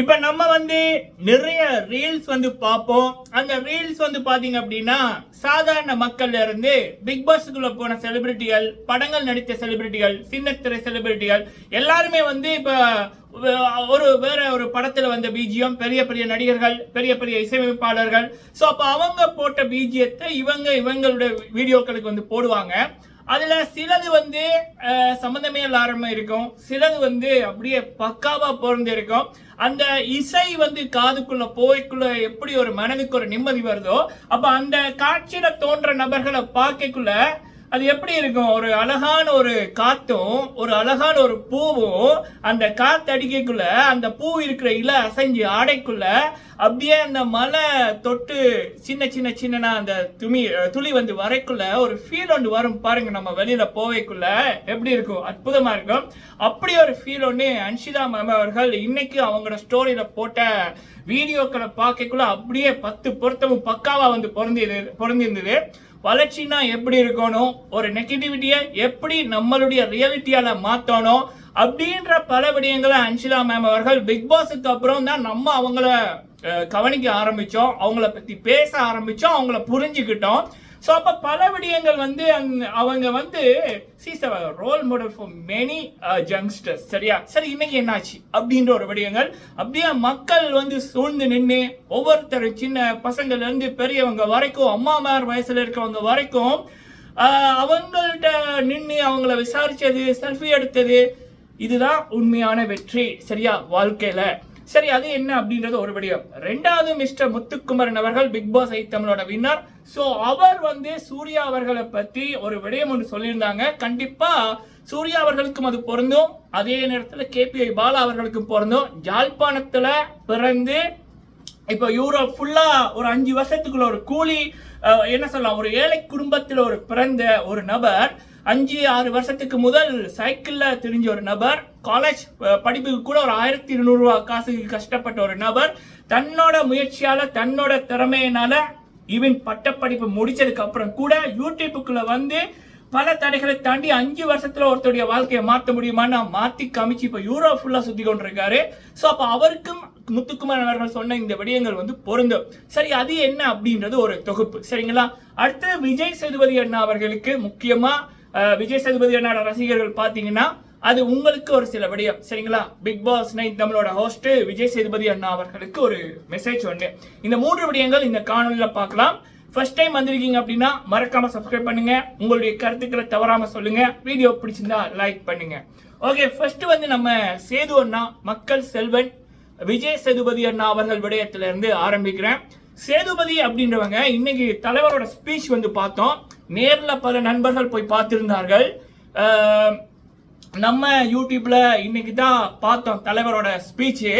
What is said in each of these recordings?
இப்போ நம்ம வந்து நிறைய ரீல்ஸ் வந்து பார்ப்போம். அந்த ரீல்ஸ் வந்து பாத்தீங்க அப்படின்னா சாதாரண மக்கள்ல இருந்து பிக் பாஸ்க்குள்ள போன செலிபிரிட்டிகள் படங்கள் நடித்த செலிபிரிட்டிகள் சின்னத்திரை செலிபிரிட்டிகள் எல்லாருமே வந்து இப்போ ஒரு வேற ஒரு படத்துல வந்த பிஜிஎம் பெரிய பெரிய நடிகர்கள் பெரிய பெரிய இசையமைப்பாளர்கள். ஸோ அப்போ அவங்க போட்ட பீஜியத்தை இவங்க இவங்களோட வீடியோக்களுக்கு வந்து போடுவாங்க. அதுல சிலது வந்து சம்மந்தமே சம்பந்தமே இல்லாம இருக்கும். சிலது வந்து அப்படியே பக்காவா பொருந்தி இருக்கும். அந்த இசை வந்து காதுக்குள்ள போய்க்குள்ள எப்படி ஒரு மனதுக்கு ஒரு நிம்மதி வருதோ அப்ப அந்த காட்சியில தோன்ற நபர்களை பார்க்கக்குள்ள அது எப்படி இருக்கும்? ஒரு அழகான ஒரு காத்தும் ஒரு அழகான ஒரு பூவும் அந்த காத்து அடிக்கக்குள்ள அந்த பூ இருக்கிற இலை அசைஞ்சு ஆடைக்குள்ள அப்படியே அந்த மலை தொட்டு சின்ன சின்ன சின்னனா அந்த துமி துளி வந்து வரைக்குள்ள ஒரு ஃபீல் ஒன்று வரும் பாருங்க நம்ம வெளியில போவைக்குள்ள. எப்படி இருக்கும்? அற்புதமா இருக்கும். அப்படி ஒரு ஃபீல் ஒன்று அன்ஷிதா மேம் அவர்கள் இன்னைக்கு அவங்களோட ஸ்டோரியில போட்ட வீடியோக்களை பார்க்கக்குள்ள அப்படியே பத்து பொருத்தமும் பக்காவா வந்து பொருந்தி பொருந்திருந்தது. வளர்ச்சினா எப்படி இருக்கணும்? ஒரு நெகட்டிவிட்டியை எப்படி நம்மளுடைய ரியாலிட்டியால மாத்தணும்? அப்படின்ற பல விடயங்களை அன்ஷிலா மேம் அவர்கள் பிக் பாஸுக்கு அப்புறம் தான் நம்ம அவங்கள கவனிக்க ஆரம்பிச்சோம். அவங்கள பத்தி பேச ஆரம்பிச்சோம். அவங்கள புரிஞ்சுக்கிட்டோம். ஸோ அப்போ பல விடயங்கள் வந்து அவங்க வந்து she's role model for many youngsters சரியா? சரி இன்னைக்கு என்னாச்சு? அப்படின்ற ஒரு விடயங்கள். அப்படியே மக்கள் வந்து சூழ்ந்து நின்று ஒவ்வொருத்தர் சின்ன பசங்கள்லேருந்து பெரியவங்க வரைக்கும் அம்மாமார் வயசுல இருக்கவங்க வரைக்கும் அவங்கள்ட்ட நின்று அவங்கள விசாரிச்சது செல்ஃபி எடுத்தது இதுதான் உண்மையான வெற்றி சரியா வாழ்க்கையில? சரி அது என்ன அப்படின்றது ஒரு விடயம் ரெண்டாவது மிஸ்டர் முத்துக்குமரன் அவர்கள் பிக் பாஸ் ஐ தமிழோட வின்னர் சோ அவர் வந்து சூர்யா அவர்களை பத்தி ஒரு விடயம் ஒன்று சொல்லியிருந்தாங்க. கண்டிப்பா சூர்யா அவர்களுக்கும் அது பொருந்தும். அதே நேரத்தில் கேபிஐ பாலா அவர்களுக்கும் பொருந்தும். யாழ்ப்பாணத்துல பிறந்து இப்போ யூரோப் ஃபுல்லா ஒரு அஞ்சு வருஷத்துக்குள்ள ஒரு கூலி என்ன சொல்லலாம் ஒரு ஏழை குடும்பத்தில் ஒரு பிறந்த ஒரு நபர். அஞ்சு ஆறு வருஷத்துக்கு முதல் சைக்கிளில் தெரிஞ்ச ஒரு நபர் காலேஜ் படிப்புக்கு கூட ஒரு ஆயிரத்தி இருநூறுவா காசுக்கு கஷ்டப்பட்ட ஒரு நபர். தன்னோட முயற்சியால் தன்னோட திறமையினால ஈவன் பட்டப்படிப்பு முடிச்சதுக்கு அப்புறம் கூட யூடியூப்புக்குள்ள வந்து பல தடைகளை தாண்டி அஞ்சு வருஷத்துல ஒருத்தருடைய வாழ்க்கையை மாற்ற முடியுமான்னு மாத்தி காமிச்சு இப்ப யூரோ ஃபுல்லா சுத்தி கொண்டிருக்காரு. ஸோ அப்ப அவருக்கும் முத்துக்குமார் அவர்கள் சொன்ன இந்த விடயங்கள் வந்து பொருந்தும். சரி அது என்ன அப்படின்றது ஒரு தொகுப்பு. சரிங்களா? அடுத்து விஜய் சேதுபதி அண்ணா அவர்களுக்கு முக்கியமா விஜய் சேதுபதி அண்ணாவோட ரசிகர்கள் பார்த்தீங்கன்னா அது உங்களுக்கு ஒரு சில விடயம். சரிங்களா? பிக் பாஸ் நைட் தமிழோட ஹோஸ்ட் விஜய் சேதுபதி அண்ணா அவர்களுக்கு ஒரு மெசேஜ் ஒன்று இந்த மூன்று விடயங்கள் இந்த காணொலியில் பார்க்கலாம். ஃபர்ஸ்ட் டைம் வந்திருக்கீங்க அப்படின்னா மறக்காம சப்ஸ்கிரைப் பண்ணுங்க. உங்களுடைய கருத்துக்களை தவறாம சொல்லுங்க. வீடியோ பிடிச்சிருந்தா லைக் பண்ணுங்க. ஓகே ஃபர்ஸ்ட் வந்து நம்ம சேது அண்ணா மக்கள் செல்வன் விஜய் சேதுபதி அண்ணா அவர்கள் விடயத்துல இருந்து ஆரம்பிக்கிறேன். சேதுபதி அப்படின்றவங்க இன்னைக்கு தலைவரோட ஸ்பீச் வந்து பார்த்தோம். நேரில் பல நண்பர்கள் போய் பார்த்திருந்தார்கள். நம்ம யூடியூப்ல இன்னைக்கு தான் பார்த்தோம் தலைவரோட ஸ்பீச்சு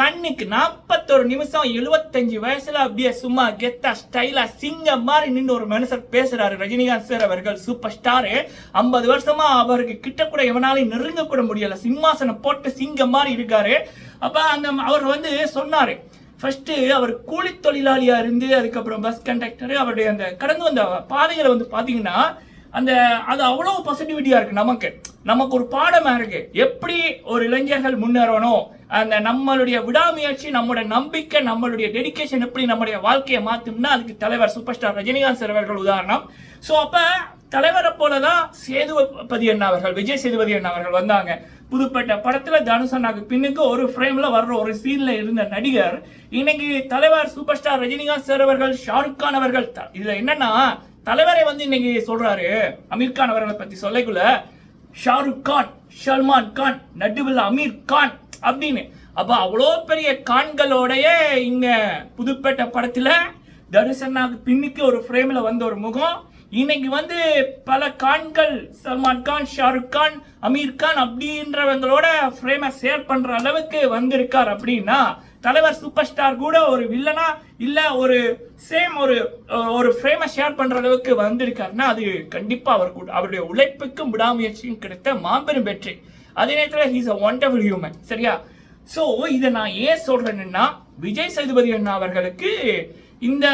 கண்ணுக்கு நாற்பத்தொரு நிமிஷம் எழுபத்தஞ்சு வயசுல அப்படியே சும்மா கெத்தா ஸ்டைலா சிங்கம் மாதிரி நின்று ஒரு மனுஷர் பேசுறாரு ரஜினிகாந்த் சார் அவர்கள் சூப்பர் ஸ்டாரு ஐம்பது வருஷமா அவருக்கு கிட்ட கூட எவனாலையும் நெருங்க கூட முடியல. சிம்மாசனம் போட்டு சிங்கம் மாதிரி இருக்காரு. அப்ப அந்த அவர் வந்து சொன்னாரு ஃபஸ்ட்டு அவர் கூலி தொழிலாளியாக இருந்து அதுக்கப்புறம் பஸ் கண்டக்டரு அவருடைய அந்த கடந்து வந்த பாதைகளை வந்து பார்த்தீங்கன்னா அந்த அது அவ்வளோ பாசிட்டிவிட்டியாக இருக்குது நமக்கு. நமக்கு ஒரு பாடமாக இருக்குது எப்படி ஒரு இளைஞர்கள் முன்னேறணும்? அந்த நம்மளுடைய விடாமுயற்சி நம்மளுடைய நம்பிக்கை நம்மளுடைய டெடிகேஷன் எப்படி நம்மளுடைய வாழ்க்கையை மாற்றும்னா அதுக்கு தலைவர் சூப்பர் ஸ்டார் ரஜினிகாந்த் சார் அவர்கள் உதாரணம். ஸோ அப்போ தலைவரை போலதான் சேதுபதி அண்ணா அவர்கள் விஜய் சேதுபதி அண்ணா அவர்கள் வந்தாங்க. புதுப்பேட்டை படத்துல தனுஷ் அண்ணாக்கு பின்னுக்கு ஒரு ஃப்ரேம்ல வர்ற ஒரு சீன்ல இருந்த நடிகர் இன்னைக்கு தலைவர் சூப்பர் ஸ்டார் ரஜினிகாந்த் சார் அவர்கள் ஷாருக் கான் அவர்கள் இதில் இதுல என்னன்னா தலைவரை வந்து இன்னைக்கு சொல்றாரு அமீர் கான் அவர்களை பத்தி சொல்லக்குள்ள ஷாருக் கான் சல்மான் கான் நடுவில் அமீர் கான் அப்படின்னு. அப்போ அவ்வளோ பெரிய கான்களோடைய இங்கே புதுப்பேட்டை படத்தில் தனுஷன்னாக்கு பின்னுக்கு ஒரு ஃப்ரேமில் வந்த ஒரு முகம் இன்னைக்கு வந்து பல கான்கள் சல்மான் கான் ஷாருக் கான் அமீர் கான் அப்படின்றவங்களோட ஃப்ரேமை ஷேர் பண்ணுற அளவுக்கு வந்திருக்கார் அப்படின்னா தலைவர் சூப்பர் ஸ்டார் கூட ஒரு வில்லனா இல்லை ஒரு சேம் ஒரு ஒரு ஃப்ரேமை ஷேர் பண்ணுற அளவுக்கு வந்திருக்காருன்னா அது கண்டிப்பாக அவர் கூட அவருடைய உழைப்புக்கும் விடாமுயற்சியும் கிடைத்த மாபெரும் வெற்றி. அதே நேரத்தில் ஹீஸ் அ ஒண்டர்ஃபுல் ஹியூமன் சரியா? ஸோ இதை நான் ஏன் சொல்கிறேன்னா விஜய் சேதுபதி அண்ணா அவர்களுக்கு இந்த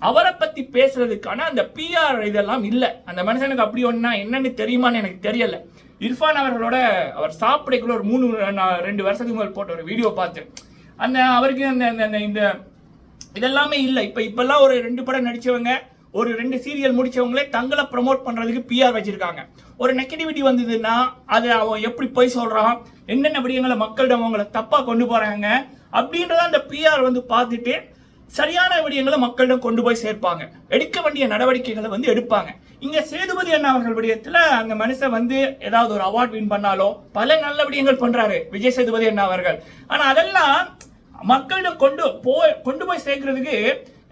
அவரை பத்தி பேசுறதுக்கான அந்த பிஆர் இதெல்லாம் இல்லை. அந்த மனுஷனுக்கு அப்படி ஒன்னா என்னன்னு தெரியுமான்னு எனக்கு தெரியல. இர்ஃபான் அவர்களோட அவர் சாப்பிடக்குள்ள ஒரு மூணு நான் ரெண்டு வருஷத்துக்கு முதல் போட்ட ஒரு வீடியோ பார்த்தேன் அந்த அவருக்கு அந்த அந்த- இந்த இதெல்லாமே இல்லை. இப்போ இப்பெல்லாம் ஒரு ரெண்டு படம் நடித்தவங்க ஒரு ரெண்டு சீரியல் முடிச்சவங்களே தங்களை ப்ரமோட் பண்ணுறதுக்கு பிஆர் வச்சிருக்காங்க. ஒரு நெகட்டிவிட்டி வந்ததுன்னா அது அவன் எப்படி போய் சொல்கிறான் என்னென்ன விடயங்களை மக்களிடம் அவங்கள தப்பாக கொண்டு போகிறாங்க அப்படின்றத அந்த பிஆர் வந்து பார்த்துட்டு சரியான விடயங்களை மக்களிடம் கொண்டு போய் சேர்ப்பாங்க. எடுக்க வேண்டிய நடவடிக்கைகளை வந்து எடுப்பாங்க. இங்க சேதுபதி அண்ணா அவர்கள் விடயத்துல அந்த மனுஷன் வந்து ஏதாவது ஒரு அவார்ட் வின் பண்ணாலோ பல நல்ல விடயங்கள் பண்றாரு விஜய் சேதுபதி அண்ணா அவர்கள். ஆனா அதெல்லாம் மக்களிடம் கொண்டு போய் கொண்டு போய் சேர்க்கறதுக்கு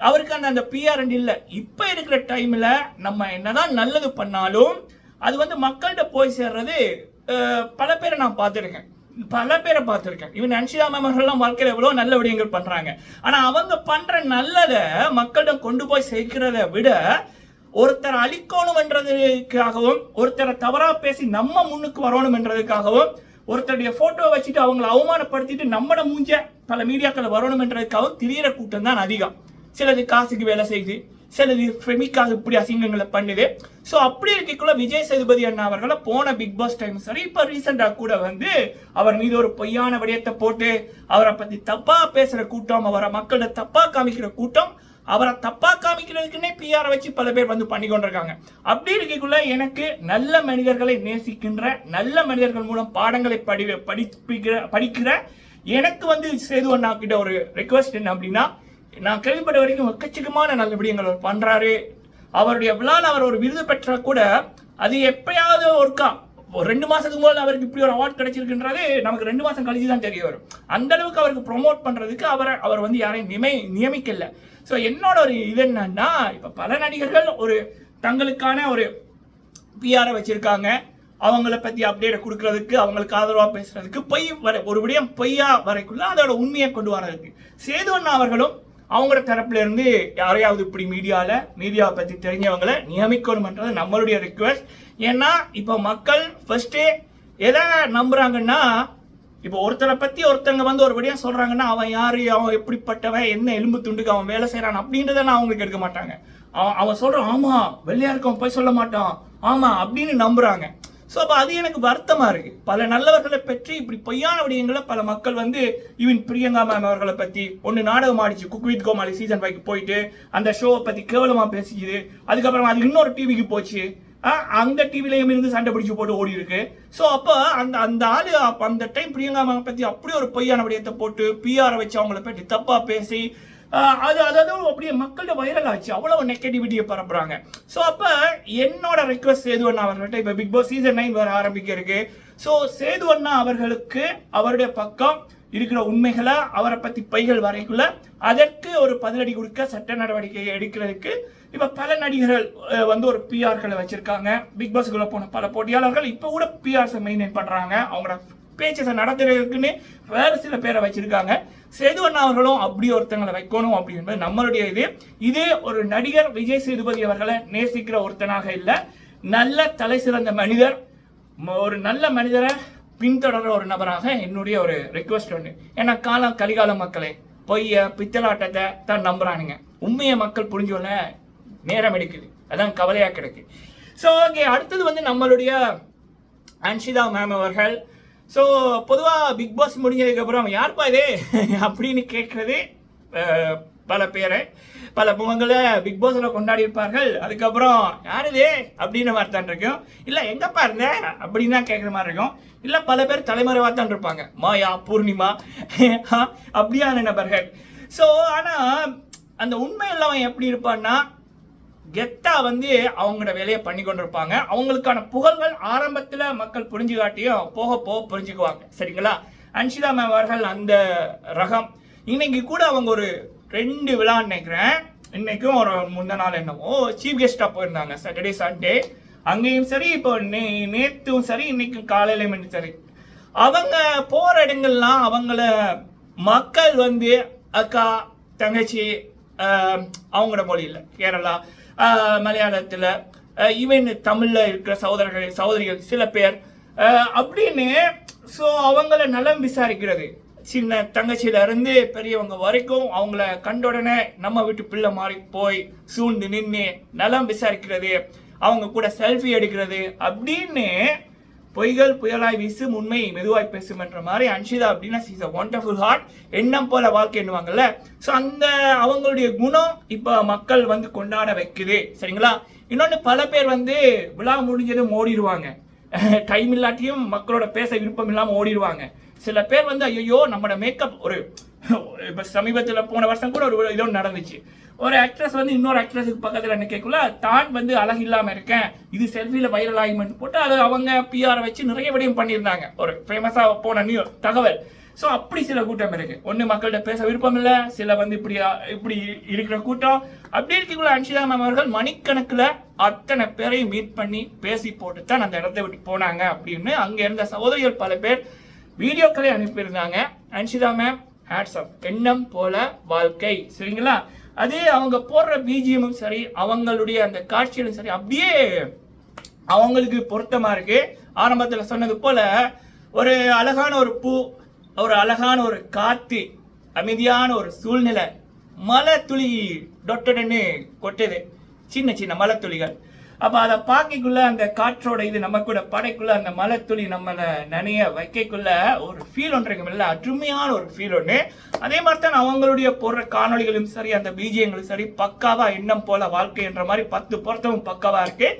அவருக்கு அந்த அந்த பிஆர் இல்ல. இப்ப இருக்கிற டைம்ல நம்ம என்னதான் நல்லது பண்ணாலும் அது வந்து மக்கள்கிட்ட போய் சேர்றது பல பேரை நான் பார்த்துருக்கேன். பல பேரை பார்த்துருக்கேன். இவன் அன்ஷிதா மேம் அவர்கள்லாம் வாழ்க்கையில் எவ்வளோ நல்ல விடயங்கள் பண்ணுறாங்க ஆனால் அவங்க பண்ணுற நல்லதை மக்களிடம் கொண்டு போய் சேர்க்கிறத விட ஒருத்தரை அழிக்கணும்ன்றதுக்காகவும் ஒருத்தரை தவறாக பேசி நம்ம முன்னுக்கு வரணும்ன்றதுக்காகவும் ஒருத்தருடைய ஃபோட்டோவை வச்சுட்டு அவங்கள அவமானப்படுத்திட்டு நம்மட மூஞ்ச பல மீடியாக்களை வரணும்ன்றதுக்காகவும் திரியிற கூட்டம் தான் அதிகம். சிலது காசுக்கு வேலை செய்யுது சிலது ஃப்ரெமிக்காக இப்படி அசிங்கங்களை பண்ணுது. ஸோ அப்படி இருக்கக்குள்ள விஜய் சேதுபதி அண்ணா அவர்களை போன பிக் பாஸ் டைம் சரி இப்போ ரீசெண்டாக கூட வந்து அவர் மீது ஒரு பொய்யான விடயத்தை போட்டு அவரை பற்றி தப்பாக பேசுகிற கூட்டம் அவரை மக்களை தப்பாக காமிக்கிற கூட்டம் அவரை தப்பா காமிக்கிறதுக்குன்னே பிஆரை வச்சு பல பேர் வந்து பண்ணி கொண்டிருக்காங்க. அப்படி இருக்கக்குள்ள எனக்கு நல்ல மனிதர்களை நேசிக்கின்ற நல்ல மனிதர்கள் மூலம் பாடங்களை படி படிப்பிக்கிற படிக்கிற எனக்கு வந்து சேது அண்ணா கிட்ட ஒரு ரெக்வஸ்ட் என்ன அப்படின்னா நான் கேள்விப்பட்ட வரைக்கும் எக்கச்சக்கமான நல்ல விடயங்கள் அவர் பண்ணுறாரு அவருடைய விழால அவர் ஒரு விருது பெற்றால் கூட அது எப்பயாவது ஒருக்கா ஒரு ரெண்டு மாதத்துக்கு முதல்ல அவருக்கு இப்படி ஒரு அவார்ட் கிடைச்சிருக்குன்றது நமக்கு ரெண்டு மாதம் கழிச்சு தான் தெரிய வரும். அந்த அளவுக்கு அவருக்கு ப்ரொமோட் பண்ணுறதுக்கு அவரை அவர் வந்து யாரையும் நியமி நியமிக்கல. ஸோ என்னோட ஒரு இது என்னன்னா இப்போ பல நடிகர்கள் ஒரு தங்களுக்கான ஒரு பிஆரை வச்சுருக்காங்க. அவங்கள பற்றி அப்டேட் கொடுக்கறதுக்கு அவங்களுக்கு ஆதரவாக பேசுறதுக்கு பொய் வரை ஒரு விடயம் பொய்யா வரைக்குள்ள அதோட உண்மையை கொண்டு வர்றதுக்கு. சேது அண்ணா அவர்களும் அவங்களோட தரப்புலேருந்து யாரையாவது இப்படி மீடியாவில் மீடியாவை பற்றி தெரிஞ்சவங்களை நியமிக்கணுமன்றது நம்மளுடைய ரிக்வெஸ்ட் ஏன்னா இப்போ மக்கள் ஃபஸ்ட்டே எதை நம்புகிறாங்கன்னா இப்போ ஒருத்தரை பற்றி ஒருத்தங்க வந்து ஒரு விடயம் அவன் யார் அவன் எப்படிப்பட்டவன் என்ன எலும்பு துண்டுக்கு அவன் வேலை செய்கிறான் அப்படின்றத நான் அவங்களுக்கு எடுக்க மாட்டாங்க. அவன் அவன் சொல்கிறான் ஆமாம் வெள்ளையா இருக்கவன் போய் சொல்ல மாட்டான். ஆமாம் அப்படின்னு நம்புகிறாங்க ஸோ அப்போ அது எனக்கு வருத்தமாக இருக்குது பல நல்லவர்களை பற்றி இப்படி பொய்யான விடயங்களை பல மக்கள் வந்து ஈவன் பிரியங்கா மேம் அவர்களை பற்றி ஒன்று நாடகம் ஆடிச்சு குக் வித் கோமாளி சீசன் ஃபைவ்க்கு போயிட்டு அந்த ஷோவை பற்றி கேவலமாக பேசிக்குது. அதுக்கப்புறம் அது இன்னொரு டிவிக்கு போச்சு. அந்த டிவிலையும் இருந்து சண்டை பிடிச்சி போட்டு ஓடி இருக்கு. ஸோ அப்போ அந்த அந்த ஆளு அந்த டைம் பிரியங்கா மேம் பற்றி அப்படி ஒரு பொய்யான விடயத்தை போட்டு பிஆரை வச்சு அவங்கள பற்றி தப்பாக பேசி அது அதாவது அப்படியே மக்கள்கிட்ட வைரல் ஆச்சு. அவ்வளவு நெகட்டிவிட்டியை பரப்புறாங்க. ஸோ அப்போ என்னோட ரெக்வஸ்ட் சேது அண்ணா அவர்கள்ட்ட இப்போ பிக் பாஸ் சீசன் நைன் வர ஆரம்பிக்க இருக்கு ஸோ சேது அண்ணா அவர்களுக்கு அவருடைய பக்கம் இருக்கிற உண்மைகளை அவரை பற்றி பைகள் வரைக்குள்ள அதற்கு ஒரு பதிலடி கொடுக்க சட்ட நடவடிக்கை எடுக்கிறதுக்கு இப்போ பல நடிகர்கள் வந்து ஒரு பிஆர்களை வச்சிருக்காங்க. பிக் பாஸ்க்குள்ள போன பல போட்டியாளர்கள் இப்போ கூட பிஆர்ஸை மெயின்டைன் பண்ணுறாங்க அவங்களோட பேச்சஸை நடத்துறதுக்குன்னு வேறு சில பேரை வச்சிருக்காங்க. சேதுவண்ணா அவர்களும் அப்படி ஒருத்தங்களை வைக்கணும் அப்படின்றது நம்மளுடைய இது. இதே ஒரு நடிகர் விஜய் சேதுபதி அவர்களை நேசிக்கிற ஒருத்தனாக இல்லை. நல்ல தலை சிறந்த மனிதர். ஒரு நல்ல மனிதரை பின்தொடர ஒரு நபராக என்னுடைய ஒரு ரெக்வஸ்ட் ஒன்று ஏன்னா காலம் கலிகால மக்களே பொய்ய பித்தலாட்டத்தை தான் நம்புறானுங்க. உண்மையை மக்கள் புரிஞ்சோல நேரம் எடுக்குது. அதான் கவலையாக கிடைக்குது ஸோ ஓகே அடுத்தது வந்து நம்மளுடைய அன்ஷிதா மேம் அவர்கள். ஸோ பொதுவாக பிக் பாஸ் முடிஞ்சதுக்கப்புறம் யார்ப்பா இது? அப்படின்னு கேட்குறது பல பேரை. பல முகங்களை பிக் பாஸில் கொண்டாடி இருப்பார்கள். அதுக்கப்புறம் யார் இது? அப்படின்னு மாதிரி தான் இருக்கும். இல்லை எங்கப்பா இருந்த? அப்படின்னு தான் கேட்குற மாதிரி இருக்கும். இல்லை பல பேர் தலைமறைவாக தான் இருப்பாங்க. மாயா பூர்ணிமா. அப்படியான நபர்கள். ஸோ ஆனால் அந்த உண்மையில் அவன் எப்படி இருப்பான்னா கெத்தா வந்து அவங்களோட வேலையை பண்ணி கொண்டிருப்பாங்க. அவங்களுக்கான புகழ்கள் ஆரம்பத்தில் மக்கள் புரிஞ்சு காட்டியும் போக போக புரிஞ்சுக்குவாங்க. சரிங்களா? அன்ஷிதா மேம் அவர்கள் அந்த ரகம். இன்னைக்கு கூட அவங்க ஒரு ரெண்டு விழா நினைக்கிறேன். இன்னைக்கும் ஒரு முந்த நாள் என்னவோ சீஃப் கெஸ்டாக போயிருந்தாங்க. சாட்டர்டே சண்டே அங்கேயும் சரி இப்போ நே நேற்றும் சரி இன்னைக்கும் காலையிலையும் சரி. அவங்க போகிற இடங்கள்லாம் அவங்கள மக்கள் வந்து அக்கா தங்கச்சி அவங்களோட மொழியில். கேரளா மலையாளத்தில் ஈவன் தமிழில் இருக்கிற சகோதரர்கள் சகோதரிகள் சில பேர் அப்படின்னு ஸோ அவங்கள நலம் விசாரிக்கிறது. சின்ன தங்கச்சியில இருந்து பெரியவங்க வரைக்கும் அவங்கள கண்ட உடனே நம்ம வீட்டு பிள்ளை மாறி போய் சூழ்ந்து நின்று நலம் விசாரிக்கிறது அவங்க கூட செல்ஃபி எடுக்கிறது அப்படின்னு பொய்கள் புயலாய் வீசும் உண்மை மெதுவாய் பேசும் என்ற மாதிரி அன்ஷிதா அப்படின்னா இஸ் அ ஒண்டர்ஃபுல் ஹார்ட் எண்ணம் போல வாழ்க்கை என்னவாங்கல்ல ஸோ அந்த அவங்களுடைய குணம் இப்போ மக்கள் வந்து கொண்டாட வைக்குது. சரிங்களா? இன்னொன்று பல பேர் வந்து விழா முடிஞ்சதும் ஓடிடுவாங்க. டைம் இல்லாட்டியும் மக்களோட பேச விருப்பம் இல்லாமல் ஓடிடுவாங்க. சில பேர் வந்து ஐயோ நம்மளோட மேக்கப் ஒரு இப்போ சமீபத்தில் போன வருஷம் கூட ஒரு இதோ நடந்துச்சு. ஒரு ஆக்ட்ரஸ் வந்து இன்னொரு ஆக்ட்ரஸுக்கு பக்கத்தில் நிற்கக்குள்ள தான் வந்து அழகு இல்லாமல் இருக்கேன். இது செல்ஃபியில் வைரல் ஆகிமெண்ட் போட்டு அது அவங்க பிஆரை வச்சு நிறைய விடயம் பண்ணியிருந்தாங்க. ஒரு ஃபேமஸாக போன நியூ தகவல். ஸோ அப்படி சில கூட்டம் இருக்கு. ஒன்று மக்கள்கிட்ட பேச விருப்பம் இல்லை. சில வந்து இப்படி இப்படி இருக்கிற கூட்டம். அப்படி இருக்கக்குள்ள அன்ஷிதா மேம் அவர்கள் மணிக்கணக்கில் அத்தனை பேரையும் மீட் பண்ணி பேசி போட்டு தான் அந்த இடத்த விட்டு போனாங்க அப்படின்னு அங்கே இருந்த சகோதரிகள் பல பேர் வீடியோக்களை அனுப்பியிருந்தாங்க. அன்ஷிதா மேம் ஹேட்ஸ் ஆஃப் எண்ணம் போல வாழ்க்கை. சரிங்களா? அதே அவங்க போடுற பிஜிஎம்மும் சரி அவங்களுடைய அந்த காட்சிகளும் சரி அப்படியே அவங்களுக்கு பொருத்தமாக இருக்கு. ஆரம்பத்தில் சொன்னது போல ஒரு அழகான ஒரு பூ ஒரு அழகான ஒரு காத்து அமைதியான ஒரு சூழ்நிலை மலை துளி டொட்டடன்னு கொட்டுது. சின்ன சின்ன மலை துளிகள். அப்போ அதை பார்க்கக்குள்ள அந்த காற்றோட இது நம்ம கூட படைக்குள்ள அந்த மலை துளி நம்மளை நனைய வைக்கக்குள்ள ஒரு ஃபீல் ஒன்று இருக்குல்ல அருமையான ஒரு ஃபீல் ஒன்று அதே மாதிரி தான் அவங்களுடைய போடுற காணொளிகளும் சரி அந்த பீஜியங்களும் சரி பக்காவா எண்ணம் போல வாழ்க்கை என்ற மாதிரி பத்து பொருத்தமும் பக்காவா இருக்கு.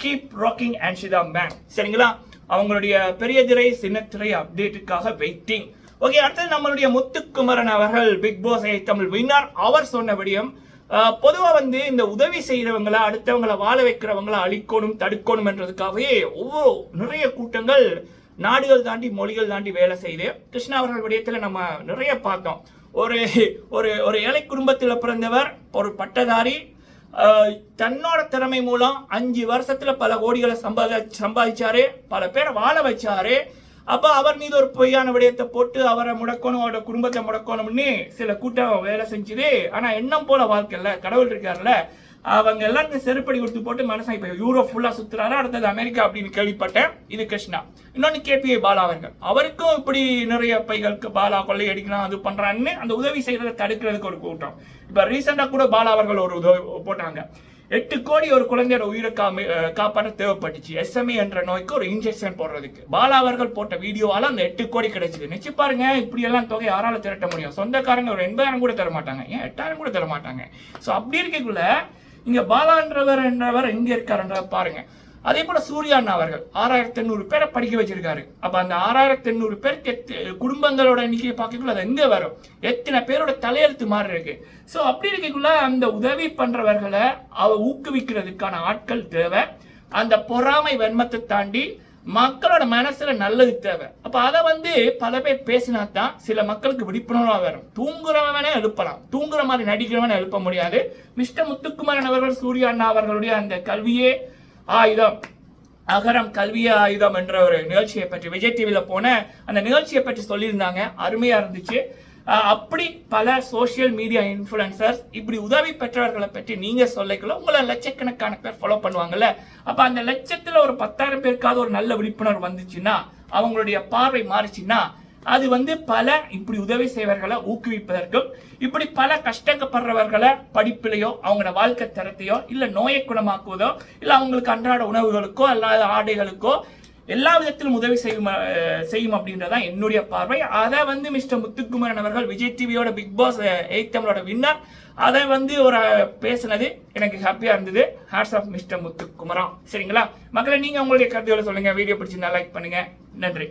Keep rocking Anshitha ma'am சரிங்களா? அவங்களுடைய பெரிய திரை சின்னத்திரை அப்டேட்டுக்காக வெயிட்டிங் ஓகே அடுத்தது நம்மளுடைய முத்துக்குமரன் அவர்கள் பிக் பாஸ் தமிழ் வின்னர் அவர் சொன்ன விடியம் பொதுவாக வந்து இந்த உதவி செய்கிறவங்கள அடுத்தவங்களை வாழ வைக்கிறவங்கள அழிக்கணும் தடுக்கணும் என்றதுக்காகவே ஒவ்வொரு நிறைய கூட்டங்கள் நாடுகள் தாண்டி மொழிகள் தாண்டி வேலை செய்து கிருஷ்ணா அவர்கள் விடயத்தில் நம்ம நிறைய பார்த்தோம். ஒரு ஒரு ஒரு ஏழை குடும்பத்தில் பிறந்தவர் ஒரு பட்டதாரி தன்னோட திறமை மூலம் அஞ்சு வருஷத்தில் பல கோடிகளை சம்பாதி சம்பாதிச்சாரு. பல பேரை வாழ வச்சாரு. அப்ப அவர் மீது ஒரு பொய்யான விடயத்தை போட்டு அவரை முடக்கணும் அவரோட குடும்பத்தை முடக்கணும்னு சில கூட்டம் வேலை செஞ்சுது. ஆனா எண்ணம் போல வாழ்க்கையில கடவுள் இருக்காருல்ல. அவங்க எல்லாருக்கும் செருப்படி கொடுத்து போட்டு மனசாக இப்ப யூரோப் ஃபுல்லா சுத்துறாரு? அடுத்தது அமெரிக்கா? அப்படின்னு கேள்விப்பட்டேன். இது கிருஷ்ணா. இன்னொன்னு கேபிஐ பாலா அவர்கள். அவருக்கும் இப்படி நிறைய பைகளுக்கு பாலா கொள்ளை அடிக்கலாம் அது பண்றான்னு அந்த உதவி செய்யறதை தடுக்கிறதுக்கு ஒரு கூட்டம். இப்ப ரீசெண்டா கூட பாலா அவர்கள் ஒரு உதவி போட்டாங்க. எட்டு கோடி ஒரு குழந்தையோட உயிரை காமி காப்பாற்ற தேவைப்பட்டுச்சு. எஸ்எம்ஏ என்ற நோய்க்கு ஒரு இன்ஜெக்ஷன் போடுறதுக்கு. பாலா அவர்கள் போட்ட வீடியோவால அந்த எட்டு கோடி கிடைச்சிது நிச்சு பாருங்க இப்படி எல்லாம் தொகை யாரால திரட்ட முடியும்? சொந்தக்காரங்க ஒரு எண்பதாயிரம் கூட தர மாட்டாங்க. ஏன்? எட்டாயிரம் கூட தர மாட்டாங்க. ஸோ அப்படி இருக்கக்குள்ள இங்க பாலான்றவர் என்றவர் எங்க இருக்காருன்ற பாருங்க. அதே போல சூர்யா அண்ணா அவர்கள் ஆறாயிரத்தி எண்ணூறு பேரை படிக்க வச்சிருக்காரு. அப்ப அந்த ஆறாயிரத்தி எண்ணூறு பேருக்கு எத்த- குடும்பங்களோட எண்ணிக்கையை பார்க்கக்குள்ள அது எங்க வரும்? எத்தனை பேரோட தலையெழுத்து மாறி இருக்கு? ஸோ அப்படி இருக்கக்குள்ள அந்த உதவி பண்றவர்களை அவ ஊக்குவிக்கிறதுக்கான ஆட்கள் தேவை. அந்த பொறாமை வன்மத்தை தாண்டி மக்களோட மனசுல நல்லது தேவை. அப்ப அதை வந்து பல பேர் பேசினா தான் சில மக்களுக்கு விழிப்புணர்வா வரும். தூங்குறவனே எழுப்பலாம். தூங்குற மாதிரி நடிக்கிறவனே எழுப்ப முடியாது. மிஸ்டர் முத்துக்குமாரன் அவர்கள் சூர்யா அண்ணா அவர்களுடைய அந்த கல்வியே ஆயுதம். அகரம் கல்விய ஆயுதம் என்ற ஒரு நிகழ்ச்சியை பற்றி விஜய் டிவியில் போன அந்த நிகழ்ச்சியை பற்றி சொல்லியிருந்தாங்க. அருமையாக இருந்துச்சு. அப்படி பல சோஷியல் மீடியா இன்ஃப்ளூயன்சர்ஸ் இப்படி உதவி பெற்றவர்களை பற்றி நீங்கள் சொல்லிக்கல உங்களை லட்சக்கணக்கான பேர் ஃபாலோ பண்ணுவாங்கல்ல. அப்போ அந்த லட்சத்தில் ஒரு பத்தாயிரம் பேருக்காவது ஒரு நல்ல விழிப்புணர்வு வந்துச்சுன்னா அவங்களுடைய பார்வை மாறிச்சுன்னா அது வந்து பல இப்படி உதவி செய்வர்களை ஊக்குவிப்பதற்கும் இப்படி பல கஷ்டப்படுறவர்களை படிப்பிலையோ அவங்களோட வாழ்க்கை தரத்தையோ இல்லை நோயை குணமாக்குவதோ இல்லை அவங்களுக்கு அன்றாட உணவுகளுக்கோ அல்லாத ஆடைகளுக்கோ எல்லா விதத்திலும் உதவி செய்யும் செய்யும் அப்படின்றதான் என்னுடைய பார்வை. அதை வந்து மிஸ்டர் முத்துக்குமரன் அவர்கள் விஜய் டிவியோட பிக் பாஸ் எயிட் தமிழோட வின்னர். அதை வந்து ஒரு பேசினது எனக்கு ஹாப்பியா இருந்தது. ஹேட்ஸ் ஆஃப் மிஸ்டர் முத்துக்குமரம் சரிங்களா? மக்களை நீங்க உங்களுடைய கருத்துக்களை சொல்லுங்க. வீடியோ பிடிச்சிருந்தா லைக் பண்ணுங்க. நன்றி.